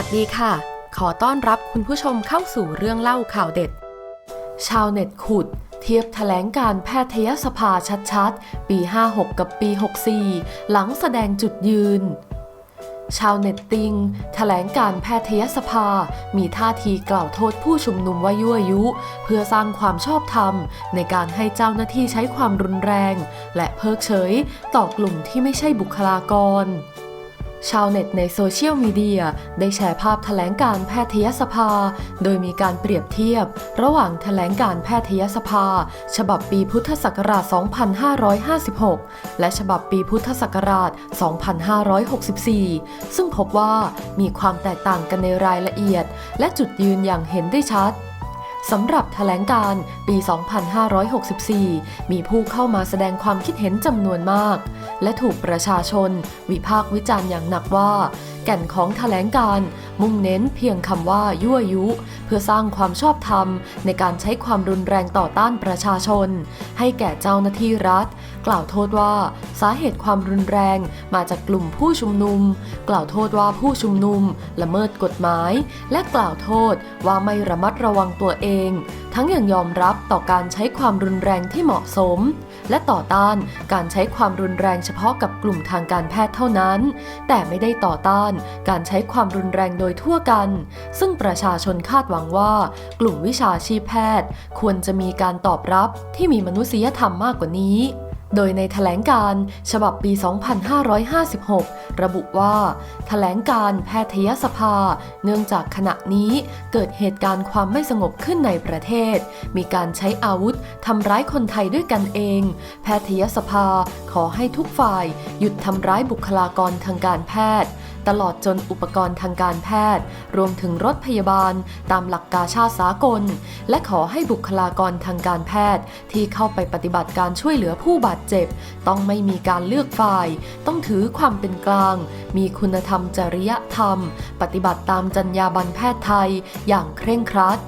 วัสดีค่ะ ขอต้อนรับคุณผู้ชมเข้าสู่เรื่องเล่าข่าวเด็ด ชาวเน็ตขุด เทียบแถลงการแพทยสภาชัดๆ ปี 56 กับปี 64 หลังแสดงจุดยืน ชาวเน็ตติงแถลงการแพทยสภา มีท่าทีกล่าวโทษผู้ชุมนุมว่ายั่วยุ เพื่อสร้างความชอบธรรม ในการให้เจ้าหน้าที่ใช้ความรุนแรง และเพิกเฉยต่อกลุ่มที่ไม่ใช่บุคลากร ชาวเน็ตในโซเชียลมีเดียได้แชร์ภาพแถลงการแพทยสภา โดยมีการเปรียบเทียบ ระหว่างแถลงการแพทยสภา ฉบับปีพุทธศักราช 2556 และฉบับปีพุทธศักราช 2564 ซึ่งพบว่ามีความแตกต่างกันในรายละเอียด และจุดยืนอย่างเห็นได้ชัด สำหรับแถลงการปี 2564 มีผู้เข้ามาแสดงความคิดเห็นจำนวนมาก และถูกประชาชน วิพากษ์วิจารณ์อย่างหนักว่า แก่นของแถลงการมุ่งเน้นเพียงคำว่ายั่วยุ เพื่อสร้างความชอบธรรม ในการใช้ความรุนแรงต่อต้านประชาชน ให้แก่เจ้าหน้าที่รัฐ กล่าวโทษว่าสาเหตุความรุนแรงมาจากกลุ่มผู้ชุมนุม กล่าวโทษว่าผู้ชุมนุม ละเมิดกฎหมาย และกล่าวโทษว่าไม่ระมัดระวังตัวเองทั้งยังยอมรับต่อการใช้ความรุนแรงที่เหมาะสม และต่อต้านการใช้ความรุนแรงเฉพาะกับกลุ่มทางการแพทย์เท่านั้น แต่ไม่ได้ต่อต้านการใช้ความรุนแรงโดยทั่วกัน ซึ่งประชาชนคาดหวังว่า กลุ่มวิชาชีพแพทย์ ควรจะมีการตอบรับที่มีมนุษยธรรมมากกว่านี้ โดยในแถลงการฉบับปี 2556 ระบุว่าแถลงการแพทยสภา เนื่องจากขณะนี้เกิดเหตุการณ์ความไม่สงบขึ้นในประเทศ มีการใช้อาวุธทำร้ายคนไทยด้วยกันเอง แพทยสภาขอให้ทุกฝ่าย หยุดทำร้ายบุคลากรทางการแพทย์ ตลอดจนอุปกรณ์ทางการแพทย์ รวมถึงรถพยาบาล ตามหลักกาชาสากล และขอให้บุคลากรทางการแพทย์ ที่เข้าไปปฏิบัติการช่วยเหลือผู้บาดเจ็บ ต้องไม่มีการเลือกฝ่าย ต้องถือความเป็นกลาง มีคุณธรรมจริยธรรม ปฏิบัติตามจรรยาบรรณแพทย์ไทย อย่างเคร่งครัด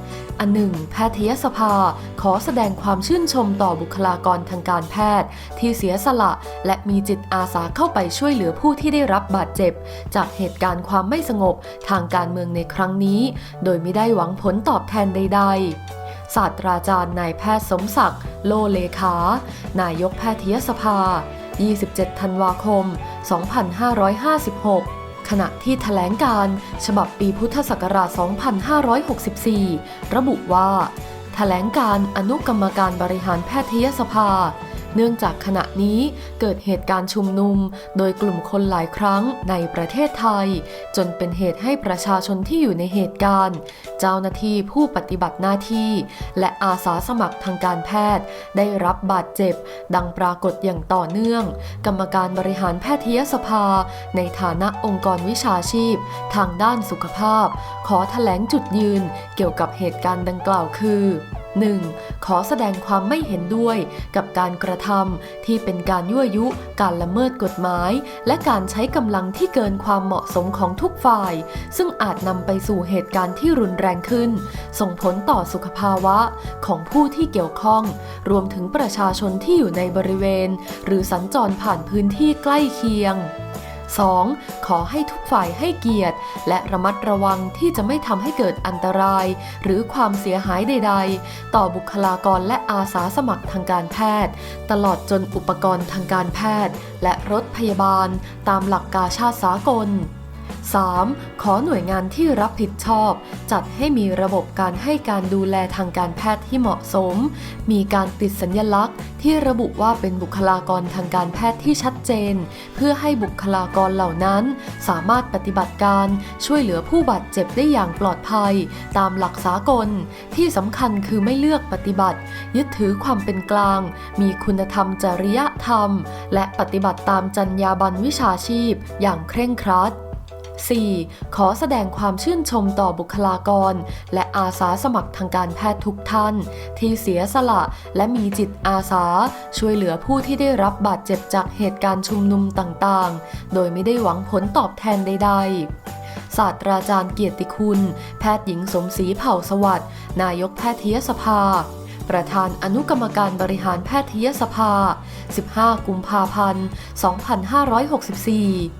อันหนึ่ง แพทยสภา ขอแสดงความชื่นชมต่อบุคลากรทางการแพทย์ ที่เสียสละและมีจิตอาสาเข้าไปช่วยเหลือผู้ที่ได้รับบาดเจ็บ จากเหตุการณ์ความไม่สงบทางการเมืองในครั้งนี้ โดยไม่ได้หวังผลตอบแทนใด ๆศาสตราจารย์นายแพทย์สมศักดิ์โลเลขา นายกแพทยสภา 27 ธันวาคม 2556 ขณะที่แถลงการฉบับปีพุทธศักราช 2564 ระบุว่าแถลงการอนุกรรมการบริหารแพทยสภา เนื่องจากขณะนี้เกิดเหตุการณ์ชุมนุม โดยกลุ่มคนหลายครั้งในประเทศไทย จนเป็นเหตุให้ประชาชนที่อยู่ในเหตุการณ์ เจ้าหน้าที่ผู้ปฏิบัติหน้าที่ และอาสาสมัครทางการแพทย์ ได้รับบาดเจ็บ ดังปรากฏอย่างต่อเนื่อง กรรมการบริหารแพทยสภา ในฐานะองค์กรวิชาชีพ ทางด้านสุขภาพ ขอแถลงจุดยืนเกี่ยวกับเหตุการณ์ดังกล่าวคือ 1. ขอแสดงความไม่เห็นด้วยกับการกระทำที่เป็นการยั่วยุ การละเมิดกฎหมาย และการใช้กำลังที่เกินความเหมาะสมของทุกฝ่าย ซึ่งอาจนำไปสู่เหตุการณ์ที่รุนแรงขึ้น ส่งผลต่อสุขภาวะของผู้ที่เกี่ยวข้อง รวมถึงประชาชนที่อยู่ในบริเวณ หรือสัญจรผ่านพื้นที่ใกล้เคียง 2. ขอให้ทุกฝ่ายให้เกียรติ และระมัดระวังที่จะไม่ทำให้เกิดอันตราย หรือความเสียหายใด ๆ ต่อบุคลากรและอาสาสมัครทางการแพทย์ ตลอดจนอุปกรณ์ทางการแพทย์ และรถพยาบาล ตามหลักกาชาติสากล 3. ขอหน่วยงานที่รับผิดชอบ จัดให้มีระบบการให้การดูแลทางการแพทย์ที่เหมาะสม มีการติดสัญญลักษณ์ ที่ระบุว่าเป็นบุคลากรทางการแพทย์ที่ชัดเจน เพื่อให้บุคลากรเหล่านั้น สามารถปฏิบัติการช่วยเหลือผู้บาดเจ็บได้อย่างปลอดภัย ตามหลักสากล ที่สำคัญคือไม่เลือกปฏิบัติ ยึดถือความเป็นกลาง มีคุณธรรมจริยธรรม และปฏิบัติตามจรรยาบรรณวิชาชีพ อย่างเคร่งครัด 4. ขอแสดงความชื่นชมต่อบุคลากร และอาสาสมัครทางการแพทย์ทุกท่าน ที่เสียสละและมีจิตอาสา ช่วยเหลือผู้ที่ได้รับบาดเจ็บจากเหตุการณ์ชุมนุมต่างๆ โดยไม่ได้หวังผลตอบแทนใด ๆศาสตราจารย์เกียรติคุณ แพทย์หญิงสมศรีเผ่าสวัสดิ์นายกแพทยสภา ประธานอนุกรรมการบริหารแพทยสภา 15 กุมภาพันธ์ 2564